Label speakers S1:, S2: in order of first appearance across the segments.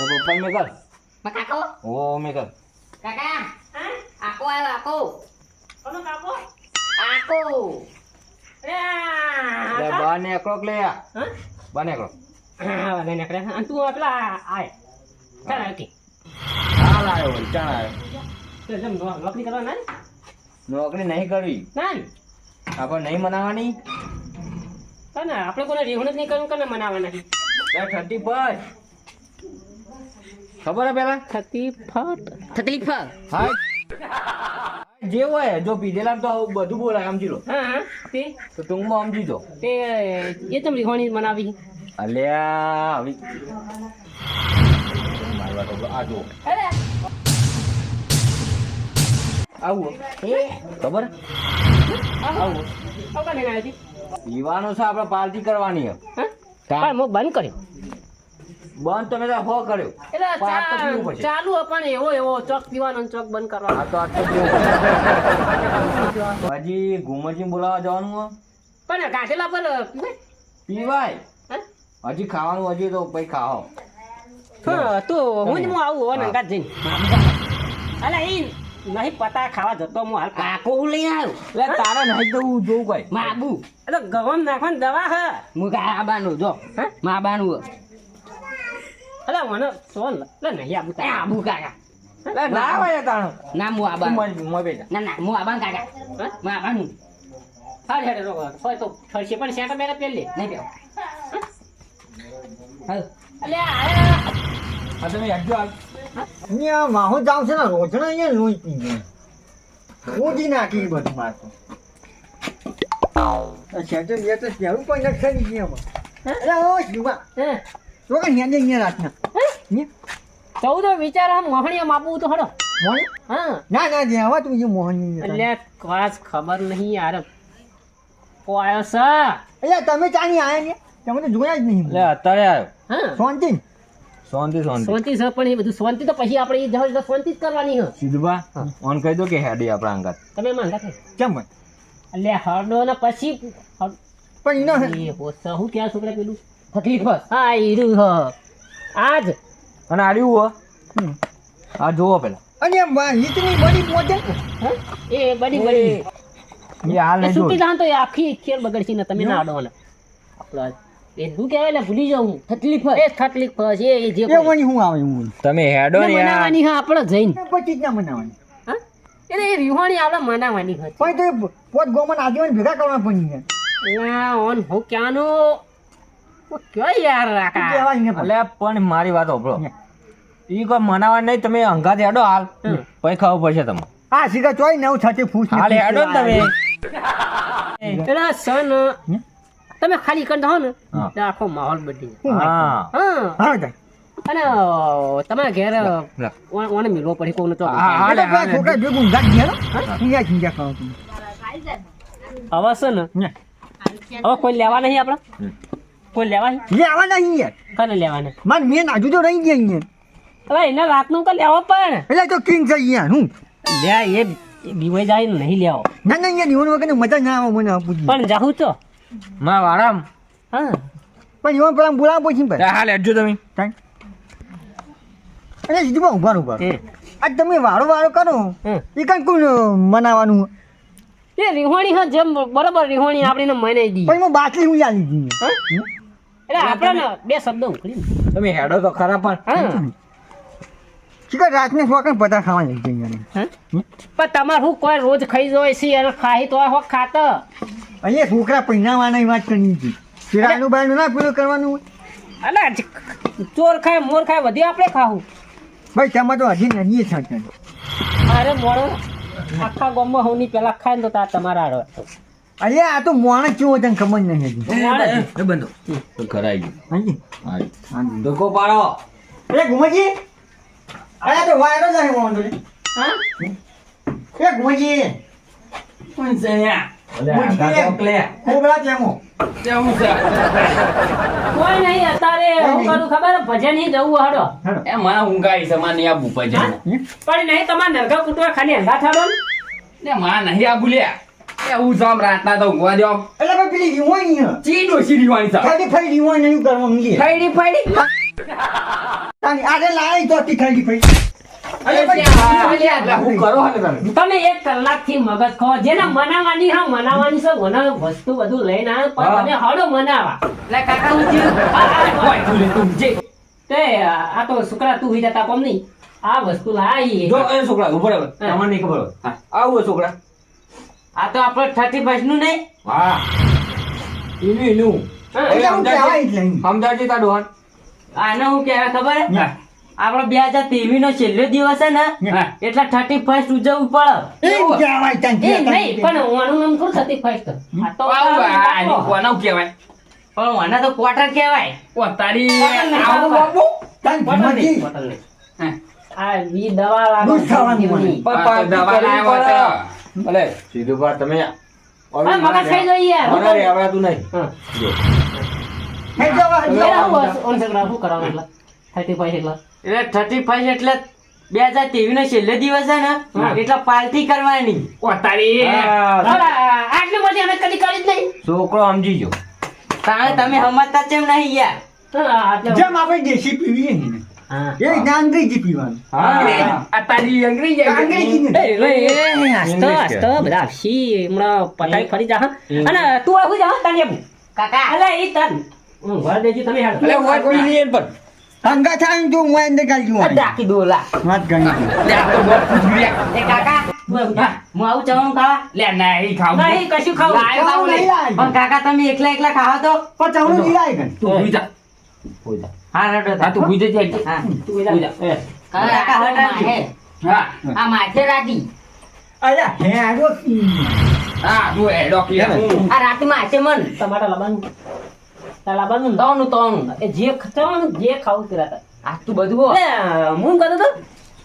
S1: તો પપ્પા મેં
S2: કરમાં કાકો
S1: ઓ મેં કર
S2: કાકા આકો આવ્યો આકો
S3: કોનો કાકો
S2: આકો
S3: અરે આ
S1: લે
S3: કા-
S1: બહાર ને એકલો લે આ.
S3: હા?
S1: બને એકલો
S3: હા, લઈને નીકળે. અને તું પેલા આય ચાલ આવતી
S1: હાલ આવ્યો ચાલ આવ્યો
S3: તો જેમ નોકરી કરવા ના
S1: નોકરી નહીં કરવી
S3: ના?
S1: આપણે નહીં
S3: મનાવાની આપણે કોને રેહુણ જ નહીં કરવું કોને મનાવવાના?
S1: થર્ટી ફર્સ્ટ ખબર હે પેલા?
S2: તકલીફ
S1: હા. જે હોય જો પીધેલા તો બધું બોલાય સમજી લો
S3: હા હા તે?
S1: તો ટૂંકમાં સમજી દો
S3: તે એ તમ રીહોણી મનાવી.
S1: અલ્યા આવી. મારવા તો. આ આવું
S2: એ
S1: ખબર?
S3: આવો. આવું કાને ના હતી
S1: છે આપણે પાર્ટી કરવાની હે
S3: હા?
S1: કા?
S3: પણ હું બંધ કર્યો.
S1: બંધ તમે તો હો કર્યો.
S3: એટલે. ચાલુ પણ એવો એવો ચોક પીવાનો ચોક બંધ કરવાનો
S1: આ તો આ હજી ઘુમરજી બોલાવા જવાનું
S3: પણ ગાંઠેલા પર પીવાય?
S1: હજી ખાવાનું હજી તો પછી ખાઓ.
S3: હા તો હું જ હું આવું હો ને અંગાત જઈને અલે એ નહીં પતા ખાવા જતો હું હાલ.
S2: કાકો હું લઈને આવ્યો
S1: એટલે તારે નહીં હું જોઉં કઈ.
S2: માબુ
S3: એટલે ગવમ નાખવાની દવા હ.
S2: હું કાબાનું જો.
S3: હે?
S2: માબાનું
S3: અલા મને સોન એટલે નહીં આબુ
S2: એ આબુ કાકા
S1: લે ના હોય તાણ
S2: ના
S1: મુ
S2: આબા
S1: મર- મર બેટા
S2: ના ના મુ આબા કાકા
S3: મુ
S2: આબા નું
S3: હાલ હેડે રોકો હોય તો થશે પણ સેટા બેટા પેલ લે
S2: નહીં બેવ હા
S3: અલ્યા
S1: આ તમે યાદ જો આ
S4: અહીંયા માહો જાવ છે ને રોજણા અહીંયા લોહી પી જાય રોજી નાખી બધું મારતો શેટર બે તો પહેરું પણ નથી ખરી ગયા અરે ઓ શિવા
S3: હે
S4: તો કે હેંડે અહીંયા રાતના ને?
S3: ચૌદ વિચાર આમ મોહણીયા માપવું તો હડો.
S4: મોહણી
S3: હા.
S4: ના ના જે આવા તું જે મોહન
S3: એટલે ખાસ ખબર નહીં યાર. કોયો સ?
S4: એટલે તમે ચાની આયા ને? તમે તો જોયા જ નહીં.
S1: એટલે અત્યારે આવ્યો
S3: હા.
S4: શાંતિ?
S1: શાંતિ શાંતિ.
S3: શાંતિ સર પણ એ બધું શાંતિ તો પછી આપણે એ જવા તો શાંતિ જ કરવાની હે.
S1: સીધુબા ઓન કહી દો કે હેડી આપણા અંગત.
S3: તમે માં અંગત
S4: કેમ
S3: એટલે હરડો ને પછી
S4: પણ એનો
S3: એ હોશ હું ક્યાં છોકરા પેલું?
S2: તકલીફ
S3: હા ઈરું હ. આજ?
S1: અને આડ્યું હો. આ જોવો પેલા.
S4: અને હિતની બડી મોટે
S3: એ બડી બડી
S1: એ હાલ નહીં
S3: છૂટી જાન તો એ આખી ખેલ બગડશી ને તમે ના આડો ને આપણો એ શું કહેવાય ને ભૂલી જાઉં
S2: તકલીફ
S3: એ તકલીફ પડશે એ જે
S4: એ વણી હું આવે હું
S1: તમે હેડો ને
S3: મનાવાની હા આપણે જઈને.
S4: પછી જ ના મનાવાની.
S3: હા? એટલે એ રીહોણી આપણે મનાવાની હતી.
S4: પણ તો પોત ગોમન આગેવાન ભેગા કરવા પડી ગયા
S3: ના ઓન હું ક્યાંનું? કયો યાર રાકા
S4: કહેવાય પણ.
S1: મારી વાત સાંભળો ઈ કોઈ મનાવા નહીં તમે અંગાત હેડો હાલ. પછી ખબર પડશે તમને.
S4: આ સિગા ચોય નવ થતી ફૂસ
S1: હાલ હેડો ને તમે.
S3: સન તમે ખાલી કરતા
S1: હો
S3: ને. આખો માહોલ બદલી
S1: હા
S3: હા.
S4: હા.
S3: અને તમારા ઘેર ઓને મિલવો પડે કોઈને તો
S1: હા, હા.
S4: છોકરા ભેગું ઊંઘા જ ગયા ને? ઊંઘ્યા જ ઊંઘ્યા કરો તમે.
S3: હવે છે ને
S4: ને.
S3: હવે કોઈ લેવા નહીં આપણે. કોઈ લેવા નહીં?
S4: લે નહીં યાર.
S3: કને લેવાના?
S4: માર મેન આજુ તો રહી ગયા અહીંયા
S3: એના રાત રાતનું તો લેવો પણ.
S4: એટલે તો કિંગ છે અહીંયા હું?
S3: લે એ બીવાઈ જાય ને નહીં લેવો.
S4: ના ના અહીંયા નિવન વગર મજા ના આવે મને
S3: પણ જાહું તો.
S1: માં વારામ
S3: હા.
S4: પણ ઇવન પેલા બોલાવો પછી ભાઈ.
S1: હાલ હેડજો તમે.
S4: અરે સીધું ઊભા ઊભા
S3: આ
S4: આજ તમે વારો વારો કરો. એ કઈ કોણ મનાવાનું?
S3: એ રીહોણી હા જેમ બરોબર રીહોણી આપણે મનાઈ દી.
S4: પણ એમાં બાટલી હું યાદ લીધી.
S3: હા? એટલે આપણે બે શબ્દો ઉકળી
S1: તમે હેડો તો ખરા પણ.
S3: હા.
S4: શીખર રાતને શોખન બધા ખાવા લઈ જઈએ
S3: પણ તમારે શું કોઈ રોજ ખાઈ જાય છે અને ખાઈ તો હોક ખાતો.
S4: અહીંયા છોકરા પહેરાવાના વાત કરી હતી. બાયનું ના પેલું કરવાનું.
S3: અલા ચોર ખાય મોર ખાય બધી આપણે ખાવું.
S4: ભાઈ તમે તો હજી નજીએ છે
S3: અરે મોડો આખા ગામમાં હું પેલા ખાય ને તો તાર તમારા હારો
S4: અરે આ તો મોણ કેવો તને ખબર નહીં
S1: હતી બંધો.
S4: કરાઈ
S1: ગયું.
S4: હાજી.
S1: ધોકો પાડો.
S4: અરે ગુમાજી. અરે તો વાયરો જ નહીં મોણ તું
S3: હા?
S4: એ ગુમાજી.
S1: કોણ છે યા
S3: પણ નહીં તમારે નરગા કુટવા ખાલી અંગા થાડો ને.
S1: માં નહીં આ ભૂલ્યા લ્યા
S5: હું જામ રાતના તો ઊંઘવા દ્યો.
S4: એટલે ભાઈ પેલી રીવાણી હે.
S5: ચી ડોશી રીવાની છે?
S4: ખાલી ફરી રીવાણી નહીં કરવાનું લે.
S5: ફૈડી ફૈડી.
S4: તાની આજે લાય તો તી ખાલી ફરી.
S1: તમે
S3: મગજ ખો જેને મનાવાની હા મનાવાની છે મને વસ્તુ બધું લઈને આવે પણ તમે હળો મનાવા
S2: લે કાકા હું
S3: આ-
S5: તું જે.
S3: તે આ તો છોકરા તું હોઈ જતા કોમ નહીં આ વસ્તુ લાવી
S1: જો એ છોકરા ઊભો તમને નહીં ખબર આવું છોકરા
S2: આ તો આપણો થર્ટી ફર્સ્ટનું. નહીં
S1: હા એનું એનું. સમજાવજે તાર ડોહાન
S2: આને હું કહેવાય ખબર? આપણો બે હજાર ત્રેવીસ નો છેલ્લો દિવસ છે ને એટલે થર્ટી ફર્સ્ટ ઉજવવું પડે.
S3: નહીં પણ ઓનું નામ થોડું આ તો
S5: કહેવાય?
S2: પણ મને તો ક્વાર્ટર કહેવાય.
S5: ઓ, તારી?
S4: તાન.
S3: આ વી દવા લાગો
S5: તો દવા
S1: કરવી
S5: લાવ્યો
S1: પડે. સીધું વાત તમે
S3: હા, ખાઈ જોઈએ
S1: મને રેવડાતું નહીં
S3: હા.
S4: હે જવા,
S3: એટલે
S4: જવા.
S3: આવું હશે. ઓન છોકરા શું કરવાનું એટલે? 35 એટલે?
S2: એટલે થર્ટી ફર્સ્ટ એટલે બે હજાર ત્રેવીસ નો છેલ્લો દિવસ છે ને. એટલે પાર્ટી કરવાની
S3: આટલી બધી અમે કદી કરી જ નહીં.
S1: છોકરો સમજી
S2: જો તમે સમજતા કેમ નહીં યાર
S4: જેમ આપણે દેશી
S3: હા.
S4: એ અંગ્રેજી પીવાનું
S1: હા
S5: આ તારી અંગ્રેજી
S4: અંગ્રેજી. ને.
S3: એ, એ, એ, હસતો, હસતો, બધા હસી, હમણાં પતાઈ ફરી જા, હા. અને તું આવું જા, હા, આવું.
S2: કાકા
S3: અલા, એ. હું ઘર દેજો, તમે હાલો.
S1: અલે વાત કોઈ નહીં એન પર
S4: હંગા થાય ને તો હું અંદર
S2: આ
S4: જોવાનું.
S2: ડાકી દોલા
S4: વાત ગણી.
S2: એ કાકા
S3: જા.
S2: હું આવું જવાનું ખાવા
S5: લે, નહીં ખાવું.
S3: નહીં, કશું ખાવું.
S2: પણ કાકા તમે એકલા એકલા ખાવા તો
S4: પણ ચાવડું નહીં લાય.
S5: તું હુઈ જા.
S2: હા રડો
S5: હા, તું હુઈ જજે.
S2: હા
S3: તું જા.
S5: તું જા.
S3: એ.
S5: હા.
S2: આ માથે રાતી
S4: અલ્યા, હે આડો
S5: હા, તું એડો કે.
S2: આ રાતી માથે મન
S3: તમારે લાવવાનું. તારે લાવવાનું ને?
S2: તોનું તોનું
S3: એ જે ખાવાનું, જે ખાવું તે રાતા
S2: આ તું બધું હો.
S3: એટલે, હું કહેતો તો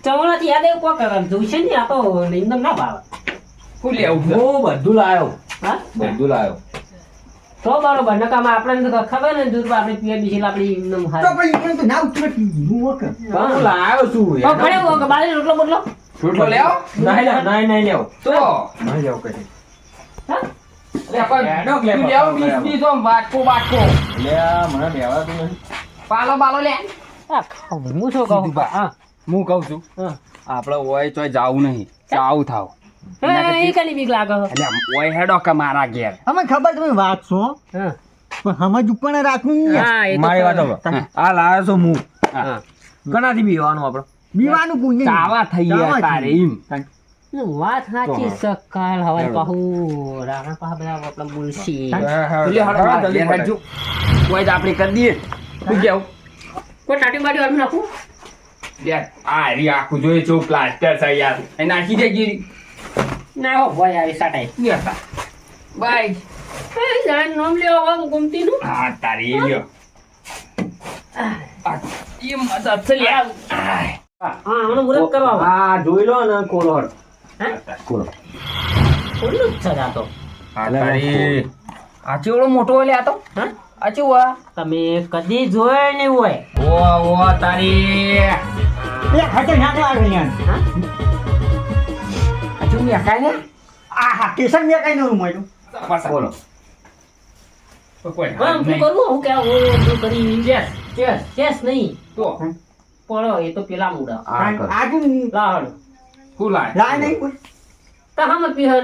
S3: ચવાણાથી યાદ આવ્યું કોક જોઈશે ને આ તો એકદમ ના ભાવે
S5: શું લેવું?
S1: હું બધું લાયો
S3: હા
S1: બધું લાયો
S3: તો બરોબર નકામાં આપણે તો ખબર ને દૂધ આપણે પીએ બીજી આપણી એકદમ
S4: તો પણ તો ના ઉતરતી. હું. વખત.
S1: હું લાયો છું
S3: તો પડે એવું કે રોટલો બોટલો?
S5: રોટલો લેવો?
S1: નહીં લે- નહીં નહીં લેવો.
S5: તો?
S1: નહીં લેવો કઈ.
S3: હા?
S1: હોય
S5: તો લેવો બાલો જાવું નહીં. ચાવું થાવ.
S3: એ કની બીક લાગે
S5: એટલે ઓય હેડો કે મારા ઘેર.
S4: અમે ખબર તમે વાત છો? પણ સમજ ઉપર રાખવું નહીં યાર.
S3: હા એ તો
S1: મારી વાત સાંભળો. આ લાયો છું હું.
S3: હા.
S1: બીવાનું આપણે.
S4: બીવાનું કોઈ નહીં.
S5: થઈ ગયા તારે એમ.
S3: વાત સાચી છે હવે કહું રાણા પા બધા આપણા બોલશી.
S5: લે, હેડો, મારા ઘેર હેડજો. આપણે કરી દઈએ. શું કેવું
S3: કોઈ ટાટી બાટી વાળું નાખું?
S5: યાર આ રી આખું જોઈએ છો પ્લાસ્ટર છે યાર નાખી દે ગીરી
S3: ના હો ભાઈ આવી સાટાઈ
S5: બાય.
S3: એ જાણ નામ લેવા વાળું ગમતી નું
S5: હા તારી લ્યો. આ એ મદદ છે લ્યા આય.
S3: હા આનો મુરત કરવા.
S1: આ જોઈ લો ને કોલો હળ
S3: હે?
S1: કોલો
S3: ખુલ્લું જ છે આ તો
S5: આ તારી આ ચેવડો મોટો લ્યા તો?
S3: હા?
S5: આ ચેવા
S3: તમે કદી જોયો નહીં હોય.
S5: ઓ ઓ તારી.
S4: એ.
S3: હા?
S5: કાંઈ ને?
S4: આ હા કેસર મેં કઈ નવું મળ્યું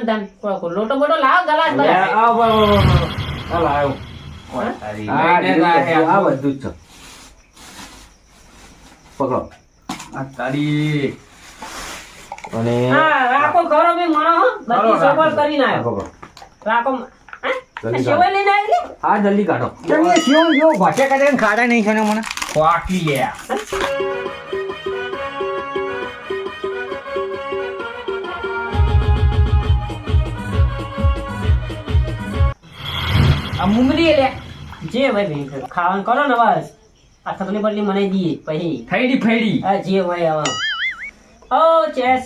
S3: તન. લોટો બોટો લાવ ગલાસ
S1: આ બધું જ છે. પકડો.
S5: આ તારી
S1: અને
S3: રાખો ખરો ભાઈ મણો હો. બધી સગવડ
S1: આ
S3: કરીને આવ્યો રાખો હે?
S1: જલ્દી
S3: સેવાઈ લઈને આવી લે?
S1: હા જલ્દી કાઢો.
S4: તમે શિવમ જો ભાષા કાઢે ખાડા નહીં છે ને મને?
S5: ખોકી લે
S3: આ મુંગલી લે જે ભાઈ ખાવાનું કરો ને બસ. આ થકલી બદલી મને દઈએ પછી
S5: ફૈડી ફૈડી.
S3: આ જે ભાઈ હવે ઓ ચેસ,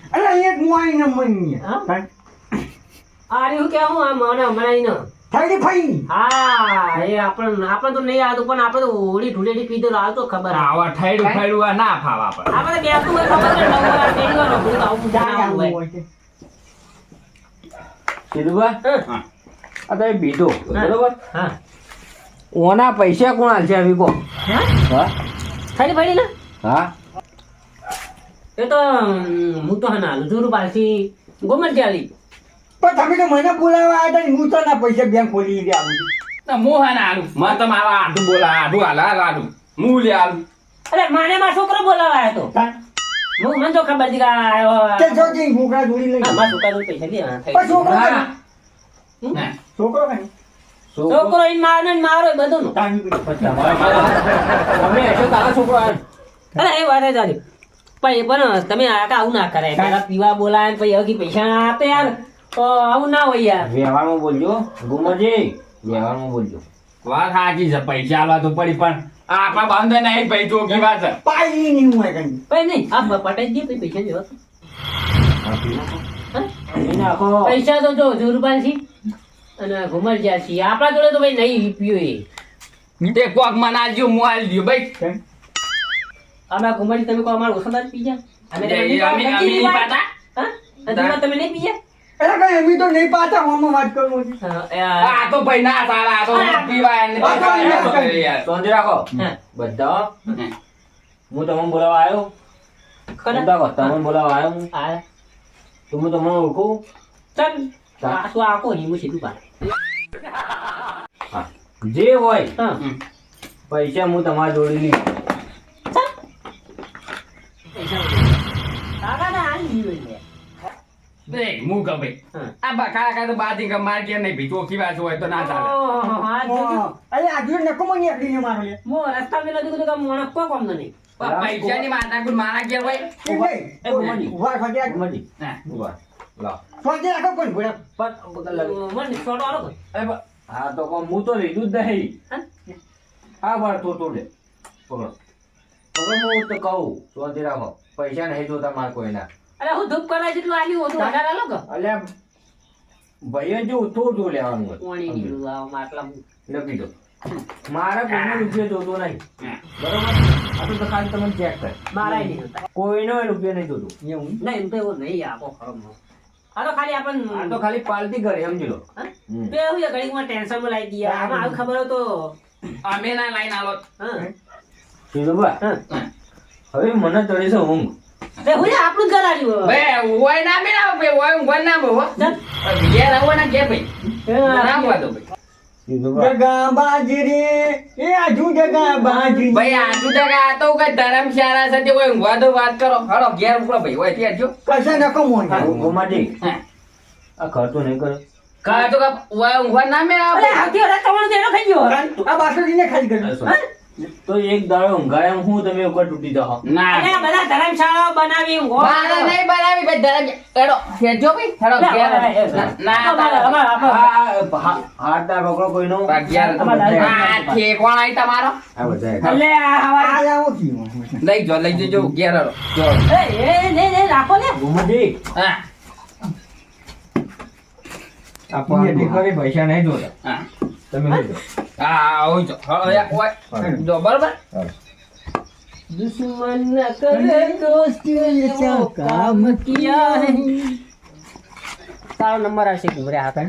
S4: અરે એક મોઈ ન મની
S3: હા? આ રહ્યું કે હું આ મને હમણાં ન.
S4: ફઈ
S3: હા એ આપણે આપણે તો નહીં આવતું પણ આપણે તો હોળી ધૂળેટી પીધો આવતો ખબર.
S5: આવા ઠેડું ફેડું ના ફાવ આપણે.
S3: આપણે હોય ખબર છે આવું હોય.
S1: સીધુબા
S5: હા.
S1: આ તમે બીધો બરોબર?
S3: હા.
S1: ઓના પૈસા કોણ હાલશે આવી કો
S3: હા?
S1: હા?
S3: ખાલી પડી ને
S1: હા?
S3: એ તો હું તો હા ના જુરું પાછી. ગોમત ચાલી
S4: પણ તમે તો મને બોલાવવા આવ્યા હતા હું તો ના પૈસા બેંક ખોલી દે આવું
S5: ના હું હા ના આલું મને તમે આવા આડું બોલા આડું હાલ હાલ આડું હું લે આલું
S3: અરે માને મારો છોકરો બોલાવા આવ્યો તો. હું. મને તો ખબર છે કે આ આવ્યો
S4: કે જો કે ઘૂઘરા જોડી લઈ
S3: મારા છોકરા જોડે પૈસા દે, હા,
S4: છોકરો.
S5: ના.
S4: છોકરો કઈ?
S3: છોકરો. ઈ મારે મારો
S4: બધું બધી.
S1: તમે હશો તારા છોકરો
S3: અરે એ વાત જ સાચી. પણ એ પણ તમે આકા આવું ના કરાય. પેલા પીવા બોલાય ને પછી હજી પૈસા ના આપે યાર. તો આવું ના હોય યાર.
S1: વ્યવહારમાં બોલજો. ગુમરજી વ્યવહારમાં બોલજો.
S5: વાત સાચી છે પૈસા આલવા તો પડી પણ આ આપણા બાંધે નહીં ભાઈ તો કી વાત છે.
S4: પાઈ નહીં હું કઈ
S3: પાઈ નહીં આ પટાઈ દે પૈસા જેવા પૈસા તો જો જો રૂપિયા છે અને ઘુમર જ્યાં છીએ આપણા જોડે તો ભાઈ નહીં પીયો એ
S5: તે કોક મને આલજો હું આલી ભાઈ.
S3: અમે ઘુમર તમે કહો અમાર ઓછો પી જા અમે તમે
S5: અમે અમે નહીં પાતા
S3: હા? તમે- નહીં પી જા
S4: એટલે કઈ એમ તો નહીં પાતા હું વાત કરું છું.
S3: હા, આ-
S5: આ તો ભાઈ ના સારા આ તો પીવાય ને
S4: આ યાર.
S5: ને
S1: રાખો. બધા હું. તમને બોલાવા આવ્યો? બધા તમને બોલાવા આવ્યો હું?
S3: હા.
S1: તો હું તમને ઓળખું?
S3: ચાલ. આ શું આખો નહીં હું સીધું પાડે.
S1: જે હોય
S3: હા.
S1: પૈસા હું તમારા જોડી લીધું
S3: કાકા ના હાલ લીધું એટલે.
S5: બે હું. ભાઈ આ બકા કા તો બાજી કે માર કે નહીં ભાઈ ચોખી હોય તો ના ચાલે.
S3: ઓહો, આ જોજો.
S4: અરે આજુ નકો મને એકડીને મારો લે.
S3: મો રસ્તા મેં નથી કીધું કે મોણસ કોઈ કામ નહીં.
S5: પણ પૈસાની માતા મારા હોય.
S4: એ
S1: ઊભા
S5: હા.
S1: ઊભા. લાવ.
S4: ફાટી રાખો કોણ ઘોડા
S1: પણ બગલ
S3: મને છોડો આલો કોઈ.
S1: હા તો કહું, હું તો લીધું જ નહીં.
S3: હા?
S1: હા વાર તો તો લે. પકડો. પકડો હું તો કહું શાંતિ રાખો પૈસા નહીં જોતા મારે કોઈના.
S3: અરે હું ધૂપ કરવા જેટલું આલ્યું હતું વધારે આલો કે?
S1: અલ્યા ભાઈએ જો થોડું લેવાનું હોય.
S3: પાણી નીકળ્યું આ માટલા
S1: લખી દો. મારા કોઈનો રૂપિયો જોતો નહીં. બરોબર? આ તો ખાલી તમે ચેક કર.
S3: મારા નહીં જોતા.
S1: કોઈનો રૂપિયો નહીં જોતો.
S4: એવું?
S3: નહીં તો એવો નહીં આપો. ખરો આ તો ખાલી
S1: આપણ
S3: આ
S1: તો ખાલી પાલતી કરે સમજી લો.
S3: બે
S1: હમ.
S3: તો એવું ટેન્શન ટેન્શનમાં લાવી દઈએ. આમાં આવું ખબર હોય તો
S5: અમે ના લાઈન આવો
S3: હા.
S1: હવે મને ચડે છે ઊંઘ.
S3: તે હોય આપણું ઘર આવ્યું
S5: બે હોય ના બે ના ભાઈ હોય ઊંઘવા ના બહુ
S3: ચાલ.
S5: ઘેર આવો ના ઘેર ભાઈ. ના દો ભાઈ.
S4: જગા બાજરી એ આજુ જગા બાજરી
S5: ભાઈ આજુ જગા આ તો ધર્મશાળા કોઈ ઊંઘવા દો વાત કરો. હળો ઘેર ઉપડો ભાઈ હોય ત્યાં જો.
S4: કશા નકો મોન.
S5: હા.
S1: આ ખર્ચો નહીં કરે.
S5: કા તો કા ઊંઘવા ના મે
S3: અરે આવતી વખતે તમારું તો એનો ખાઈ ગયો.
S4: આ બાસુડીને ખાલી કરી
S1: તો એક દાડો ઊંઘાયા હું તમે ઉપર તૂટી જાઓ.
S5: ના.
S3: અરે બધા ધર્મશાળા બનાવી ઊંઘો.
S5: મારે નહીં બનાવી ભાઈ ધર્મ એડો હેડજો ભાઈ હેડો
S3: ના,
S1: હાથ દા પકડો કોઈનો.
S5: આ ઘેર
S3: અમારે-
S5: આઈ તમારો.
S1: આ બધા
S3: એટલે આ
S4: લાવો કીધું
S5: લઈ જો લઈ જજો ઘેર જો.
S3: એ, એ, ને, ને, રાખો ને.
S1: ગોમાજી,
S5: હા.
S1: આ પાણી ખરી પૈસા નહીં જોતા.
S5: હા.
S1: તમે લઈ જાઓ.
S5: હા હોય જો હળો હોય. જો બરોબર?
S3: દુશ્મન ન કરે દોસ્તી કામ કિયા હૈ. તારો નંબર આવશે કે ઉભરે હાથ.